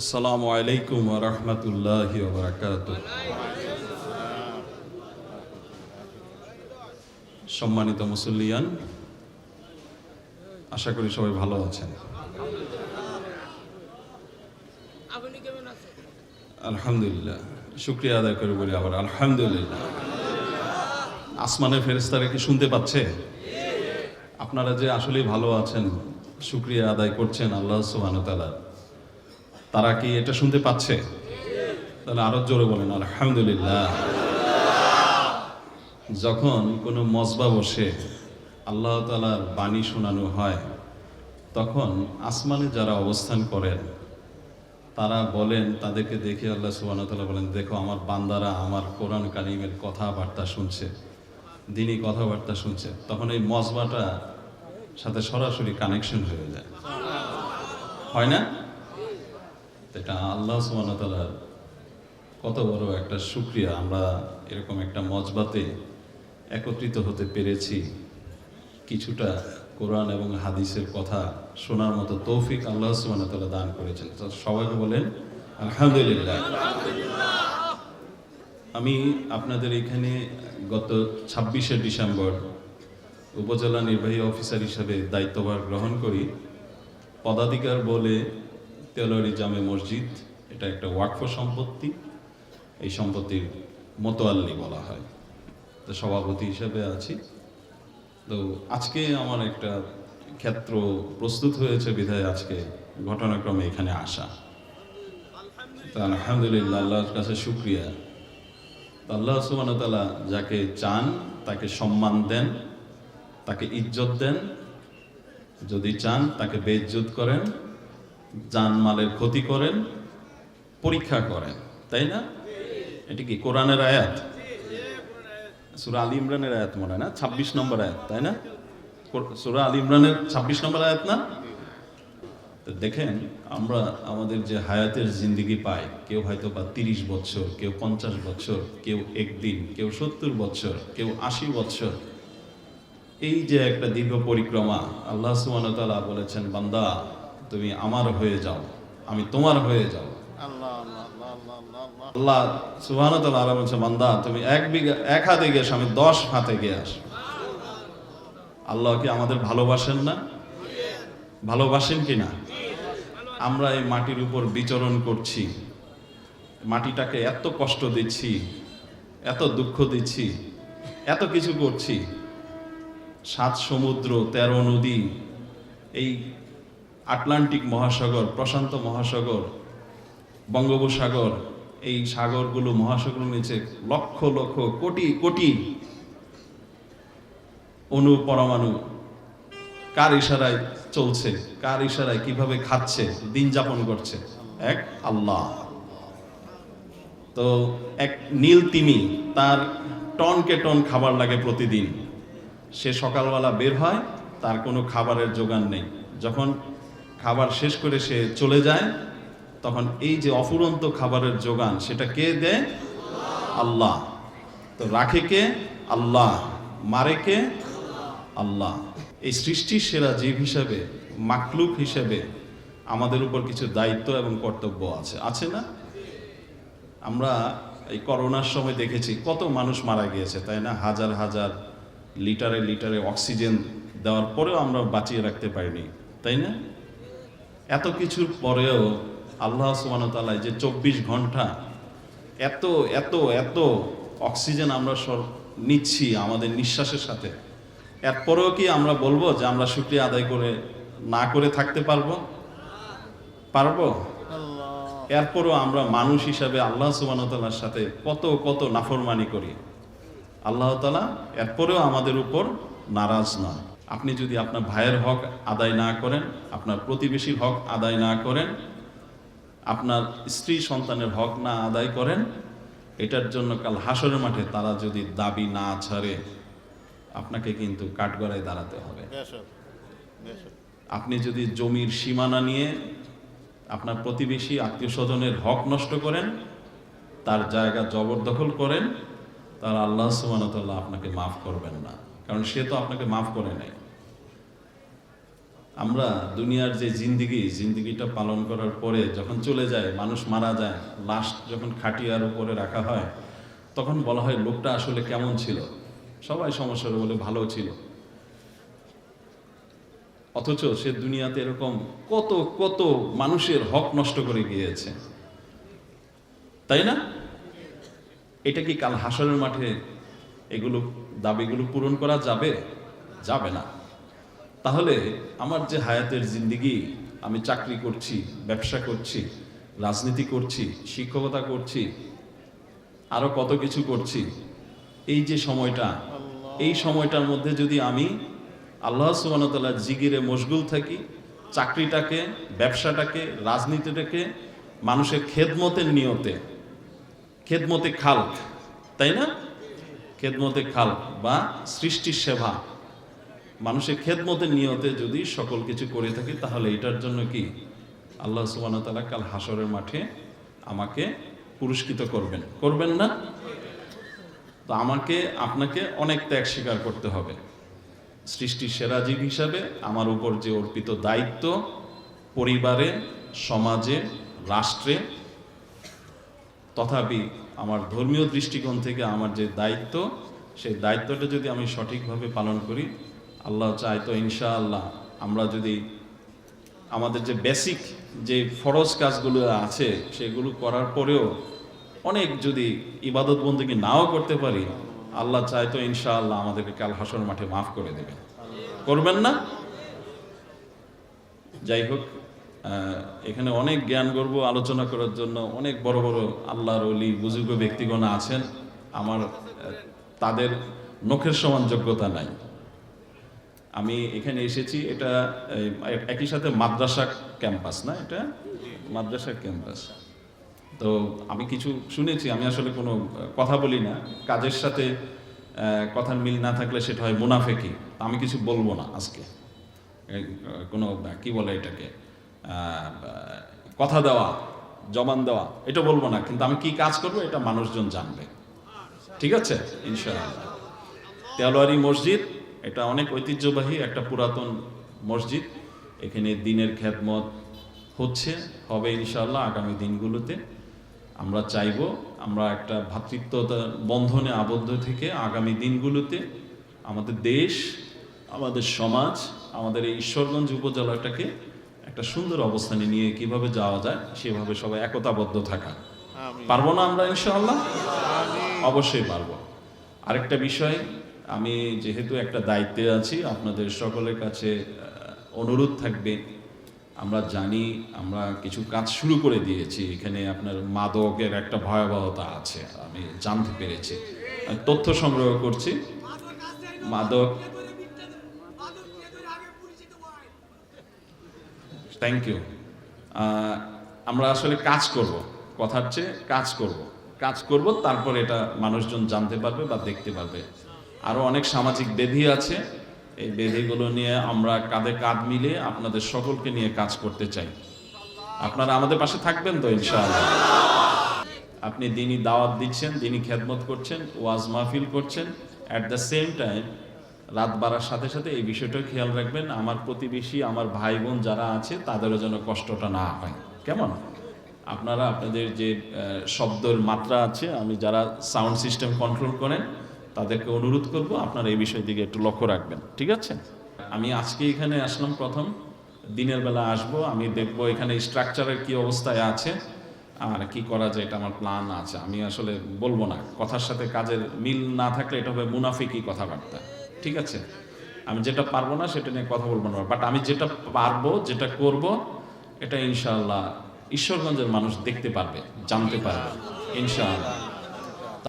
আসসালামু আলাইকুম রহমতুল্লাহ বারাকাত সম্মানিত মুসল্লিয়ান আশা করি সবাই ভালো আছেন। আলহামদুলিল্লাহ শুক্রিয়া আদায় করে বলি আবার আলহামদুলিল্লাহ। আসমানের ফেরেস্তারা কি শুনতে পাচ্ছে? আপনারা যে আসলেই ভালো আছেন শুক্রিয়া আদায় করছেন আল্লাহ সুবাহতালা তারা কি এটা শুনতে পাচ্ছে? তাহলে আরও জোরে বলেন, আলহামদুলিল্লাহ। যখন কোনো মজবা বসে, আল্লাহ তালার বাণী শোনানো হয়, তখন আসমানে যারা অবস্থান করেন, তারা বলেন, তাদেরকে দেখে আল্লাহ সুবাহতাল্লাহ বলেন, দেখো, আমার বান্দারা আমার কোরআন কালিমের কথাবার্তা শুনছে দিনই কথাবার্তা শুনছে। তখন এই মজবাটা সাথে সরাসরি কানেকশন হয়ে যায়। হয় না? এটা আল্লাহ সুবাহতাল্লাহ কত বড় একটা সুক্রিয়া আমরা এরকম একটা মজবাতে একত্রিত হতে পেরেছি। কিছুটা কোরআন এবং হাদিসের কথা শোনার মতো তৌফিক আল্লাহ সুবাহতাল্লাহ দান করেছেন। সবাইকে বলেন আলহামদুলিল্লাহ। আমি আপনাদের এখানে গত ছাব্বিশে ডিসেম্বর উপজেলা নির্বাহী অফিসার হিসাবে দায়িত্বভার গ্রহণ করি। পদাধিকার বলে তেলরি জামে মসজিদ, এটা একটা ওয়াকফ সম্পত্তি। এই সম্পত্তির মোতোয়াল্লি বলা হয়। তো সভাপতি হিসেবে আছি। তো আজকে আমার একটা ক্ষেত্র প্রস্তুত হয়েছে, বিধায় আজকে ঘটনাক্রমে এখানে আসা। তো আলহামদুলিল্লাহ, আল্লাহর কাছে শুক্রিয়া। আল্লাহ সুবানতালা যাকে চান, তাকে সম্মান দেন, তাকে ইজ্জত দেন। যদি চান, তাকে বেইজ্জত করেন। জানমালের ক্ষতি করেন, পরীক্ষা করেন, তাই না? এটি কি কোরআনের আয়াত? সুরা আলী ইমরানের আয়াত মনে না? ছাব্বিশ নম্বর আয়াত, তাই না? সুরা আলী ইমরানের ছাব্বিশ নম্বর আয়াত না? দেখেন, আমরা আমাদের যে হায়াতের জিন্দিগি পাই, কেউ হয়তো বা তিরিশ বছর, কেউ পঞ্চাশ বছর, কেউ একদিন, কেউ সত্তর বছর, কেউ আশি বছর। এই যে একটা দীর্ঘ পরিক্রমা, আল্লাহ সুবানতালা বলেছেন, বান্দা তুমি আমার হয়ে যাও। আমি তোমার হয়ে যাও। আল্লাহ আল্লাহ বলছে বান্দা তুমি এক বিঘা এক হাতে গিয়ে আমি দশ হাতে গিয়ে আস। আল্লাহ কি আমাদের ভালোবাসেন না? ভালোবাসেন কি না? আমরা এই মাটির উপর বিচরণ করছি। মাটিটাকে এত কষ্ট দিচ্ছি এত দুঃখ দিচ্ছি এত কিছু করছি। সাত সমুদ্র তেরো নদী এই আটলান্টিক মহাসাগর, প্রশান্ত মহাসাগর, বঙ্গোপসাগর, এই সাগরগুলো মহাসাগর নিচে লক্ষ লক্ষ কোটি কোটি অণু পরমাণু কার ইশারায় চলছে, কার ইশারায় কীভাবে খাচ্ছে, দিন যাপন করছে? এক আল্লাহ। তো এক নীল তিমি তার টনকে টন খাবার লাগে প্রতিদিন। সে সকালবেলা বের হয়, তার কোনো খাবারের যোগান নেই। যখন খাবার শেষ করে সে চলে যায়, তখন এই যে অফুরন্ত খাবারের যোগান, সেটা কে দেয়? আল্লাহ। তো রাখে কে? আল্লাহ। মারে কে? আল্লাহ। এই সৃষ্টির সেরা জীব হিসাবে, মাকলুক হিসাবে আমাদের উপর কিছু দায়িত্ব এবং কর্তব্য আছে। আছে না? আমরা এই করোনার সময় দেখেছি, কত মানুষ মারা গিয়েছে, তাই না? হাজার হাজার লিটারে লিটারে অক্সিজেন দেওয়ার পরেও আমরা বাঁচিয়ে রাখতে পারিনি, তাই না? এত কিছুর পরেও আল্লাহ সুবানতালায় যে চব্বিশ ঘণ্টা এত এত এত অক্সিজেন আমরা সর নিচ্ছি আমাদের নিঃশ্বাসের সাথে এরপরেও কি আমরা বলব যে আমরা শুক্রিয়া আদায় করে না করে থাকতে পারব? পারব? এরপরও আমরা মানুষ হিসাবে আল্লাহ সুবানতালার সাথে কত কত নাফরমানি করি। আল্লাহ তালা এরপরেও আমাদের উপর নারাজ নয়। আপনি যদি আপনার ভাইয়ের হক আদায় না করেন আপনার প্রতিবেশীর হক আদায় না করেন আপনার স্ত্রী সন্তানের হক না আদায় করেন এটার জন্য কাল হাসরের মাঠে তারা যদি দাবি না ছাড়ে আপনাকে কিন্তু কাঠগড়ায় দাঁড়াতে হবে। আপনি যদি জমির সীমানা নিয়ে আপনার প্রতিবেশী আত্মীয় স্বজনের হক নষ্ট করেন তার জায়গা জবরদখল করেন তার আল্লাহ সুবানতাল্লাহ আপনাকে মাফ করবেন না। কারণ সে তো আপনাকে মাফ করে নেয় আমরা দুনিয়ার যে জিন্দিগি, জিন্দিগিটা পালন করার পরে যখন চলে যায়, মানুষ মারা যায়, লাশ যখন খাটিয়ার উপরে রাখা হয়, তখন বলা হয় লোকটা আসলে কেমন ছিল? সবাই সমস্যার বলে ভালো ছিল। অথচ সে দুনিয়াতে এরকম কত কত মানুষের হক নষ্ট করে গিয়েছে। তাই না? এটা কি কাল হাসরের মাঠে এগুলো দাবিগুলো পূরণ করা যাবে? যাবে না। তাহলে আমার যে হায়াতের জিন্দিগি আমি চাকরি করছি ব্যবসা করছি রাজনীতি করছি শিক্ষকতা করছি আরও কত কিছু করছি এই যে সময়টা এই সময়টার মধ্যে যদি আমি আল্লাহ সুবানতাল্লাহ জিগিরে মশগুল থাকি চাকরিটাকে ব্যবসাটাকে রাজনীতিটাকে মানুষের খেদমতের নিয়তে খেদমতে খাল তাই না? খেদমতে খাল বা সৃষ্টির সেবা মানুষের খেদমতের নিয়তে যদি সকল কিছু করে থাকি, তাহলে এটার জন্য কি? আল্লাহ সুবান তালা কাল হাসরের মাঠে আমাকে পুরস্কৃত করবেন। করবেন না? তো আমাকে, আপনাকে অনেক ত্যাগ স্বীকার করতে হবে। সৃষ্টির সেরা জীব হিসাবে আমার উপর যে অর্পিত দায়িত্ব পরিবারে, সমাজে, রাষ্ট্রে, তথাপি আমার ধর্মীয় দৃষ্টিকোণ থেকে আমার যে দায়িত্ব, সেই দায়িত্বটা যদি আমি সঠিকভাবে পালন করি আল্লাহ চায় তো ইনশাআল্লাহ আমরা যদি আমাদের যে বেসিক যে ফরজ কাজগুলো আছে সেগুলো করার পরেও অনেক যদি ইবাদত বন্দীকে নাও করতে পারি, আল্লাহ চায় তো ইনশাআল্লাহ আমাদেরকে কাল হাসর মাঠে মাফ করে দেবে করবেন না? যাই হোক এখানে অনেক জ্ঞান গর্ব আলোচনা করার জন্য অনেক বড় বড় আল্লাহর অলি বুজুর্গ ব্যক্তিগণ আছেন। আমার তাদের নখের সমান যোগ্যতা নাই। আমি এখানে এসেছি, এটা একই সাথে মাদ্রাসা ক্যাম্পাস, না এটা? মাদ্রাসা ক্যাম্পাস। তো আমি কিছু শুনেছি, আমি আসলে কোনো কথা বলি না। কাজের সাথে কথার মিল না থাকলে সেটা হয় মুনাফেকি। আমি কিছু বলব না আজকে। কোনো, কি বলে এটাকে? কথা দেওয়া জমান দেওয়া, এটা বলব না। কিন্তু আমি কি কাজ করব, এটা মানুষজন জানবে। ঠিক আছে? ইনশাআল্লাহ। তেলোয়ারি মসজিদ এটা অনেক ঐতিহ্যবাহী একটা পুরাতন মসজিদ। এখানে দিনের খ্যাতমত হচ্ছে হবে ইনশাআল্লাহ আগামী দিনগুলোতে। আমরা চাইব আমরা একটা ভ্রাতৃত্বতা বন্ধনে আবদ্ধ থেকে আগামী দিনগুলোতে আমাদের দেশ আমাদের সমাজ আমাদের এই ঈশ্বরগঞ্জ উপজেলাটাকে একটা সুন্দর অবস্থানে নিয়ে কীভাবে যাওয়া যায় সেভাবে সবাই একতাবদ্ধ থাকা। পারব না আমরা ইনশাআল্লাহ? অবশ্যই পারব। আরেকটা বিষয় আমি যেহেতু একটা দায়িত্বে আছি, আপনাদের সকলের কাছে অনুরোধ থাকবে। আমরা জানি আমরা কিছু কাজ শুরু করে দিয়েছি, এখানে আপনার মাদকের একটা ভয়াবহতা আছে, আমি জানতে পেরেছি। তথ্য সংগ্রহ করছি। মাদক থ্যাংক ইউ আমরা আসলে কাজ করব, কথার চেয়ে কাজ করব। কাজ করব, তারপর এটা মানুষজন জানতে পারবে বা দেখতে পারবে। আরও অনেক সামাজিক বেধি আছে। এই বেধিগুলো নিয়ে আমরা কাঁধে কাঁধ মিলে আপনাদের সকলকে নিয়ে কাজ করতে চাই। আপনারা আমাদের পাশে থাকবেন তো, ইনশাআল্লাহ। আপনি দিনই দাওয়াত দিচ্ছেন, দিনই খেদমত করছেন, ওয়াজ মাহফিল করছেন। অ্যাট দ্য সেম টাইম রাত বাড়ার সাথে সাথে এই বিষয়টাও খেয়াল রাখবেন, আমার প্রতিবেশী, আমার ভাই বোন যারা আছে, তাদেরও যেন কষ্টটা না হয়। কেমন? আপনারা আপনাদের যে শব্দের মাত্রা আছে, আমি যারা সাউন্ড সিস্টেম কন্ট্রোল করেন তাদেরকে অনুরোধ করব আপনারা এই বিষয়ের দিকে একটু লক্ষ্য রাখবেন, ঠিক আছে? আমি আজকে এখানে আসলাম প্রথম, দিনের বেলা আসব, আমি দেখব এখানে স্ট্রাকচারের কি অবস্থায় আছে, আর কি করা যায় এটা আমার প্ল্যান আছে। আমি আসলে বলব না, কথার সাথে কাজের মিল না থাকলে এটা হবে মুনাফিকি কথাবার্তা, ঠিক আছে? আমি যেটা পারব না সেটা নিয়ে কথা বলব না বাট আমি যেটা পারব, যেটা করব, এটা ইনশাআল্লাহ ঈশ্বরগঞ্জের মানুষ দেখতে পারবে, জানতে পারবে, ইনশাআল্লাহ।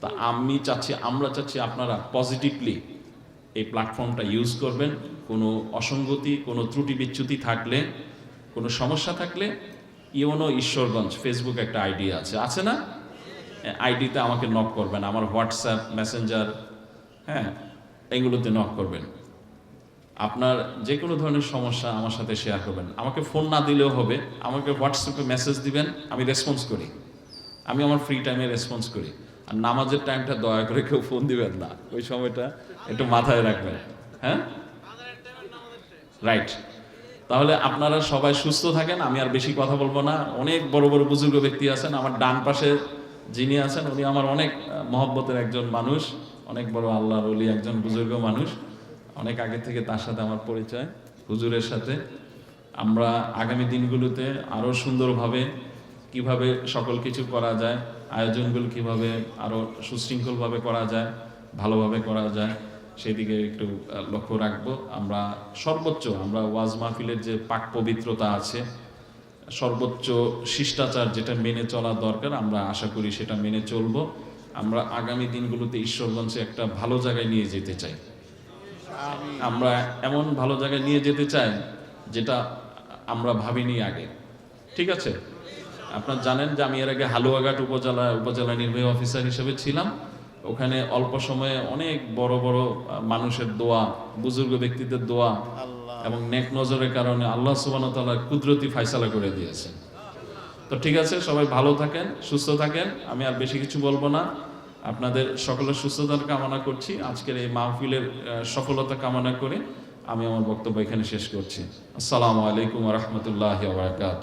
তা আমি চাচ্ছি, আমরা চাচ্ছি আপনারা পজিটিভলি এই প্ল্যাটফর্মটা ইউজ করবেন। কোনো অসঙ্গতি, কোনো ত্রুটি বিচ্যুতি থাকলে, কোনো সমস্যা থাকলে ইওনো ঈশ্বরগঞ্জ ফেসবুক একটা আইডি আছে। আছে না? আইডিতে আমাকে নক করবেন। আমার হোয়াটসঅ্যাপ মেসেঞ্জার হ্যাঁ এগুলোতে নক করবেন। আপনার যে কোনো ধরনের সমস্যা আমার সাথে শেয়ার করবেন। আমাকে ফোন না দিলেও হবে। আমাকে হোয়াটসঅ্যাপে মেসেজ দিবেন। আমি রেসপন্স করি। আমি আমার ফ্রি টাইমে রেসপন্স করি। আর নামাজের টাইমটা দয়া করে কেউ ফোন দিবেন না। ওই সময়টা একটু মাথায় রাখবেন। হ্যাঁ? রাইট তাহলে আপনারা সবাই সুস্থ থাকেন, আমি আর বেশি কথা বলব না। অনেক বড় বড় বুজুর্গ ব্যক্তি আছেন, আমার ডান পাশে যিনি আছেন, উনি আমার অনেক মহব্বতের একজন মানুষ, অনেক বড় আল্লাহর অলি একজন বুজুর্গ মানুষ। অনেক আগে থেকে তার সাথে আমার পরিচয়, হুজুরের সাথে। আমরা আগামী দিনগুলোতে আরও সুন্দরভাবে কীভাবে সকল কিছু করা যায় আয়োজনগুলো কীভাবে আরও সুশৃঙ্খলভাবে করা যায়, ভালোভাবে করা যায়, সেদিকে একটু লক্ষ্য রাখব। আমরা সর্বোচ্চ, আমরা ওয়াজ মাহফিলের যে পাক পবিত্রতা আছে, সর্বোচ্চ শিষ্টাচার যেটা মেনে চলা দরকার, আমরা আশা করি সেটা মেনে চলবো। আমরা আগামী দিনগুলোতে ঈশ্বরগঞ্জে একটা ভালো জায়গায় নিয়ে যেতে চাই। আমরা এমন ভালো জায়গায় নিয়ে যেতে চাই, যেটা আমরা ভাবিনি আগে। ঠিক আছে? আপনারা জানেন যে আমি এর আগে হালুয়াঘাট উপজেলা উপজেলা নির্বাহী অফিসার হিসেবে ছিলাম। ওখানে অল্প সময়ে অনেক বড় বড় মানুষের দোয়া বুজুর্গ ব্যক্তিদের দোয়া এবং নেক নজরের কারণে আল্লাহ সুবান কুদরতি ফায়সালা করে দিয়েছেন তো ঠিক আছে সবাই ভালো থাকেন সুস্থ থাকেন আমি আর বেশি কিছু বলব না। আপনাদের সকলের সুস্থতার কামনা করছি। আজকের এই মাহফিলের সফলতা কামনা করে আমি আমার বক্তব্য এখানে শেষ করছি। আসসালামু আলাইকুম রহমতুল্লাহ বারকাত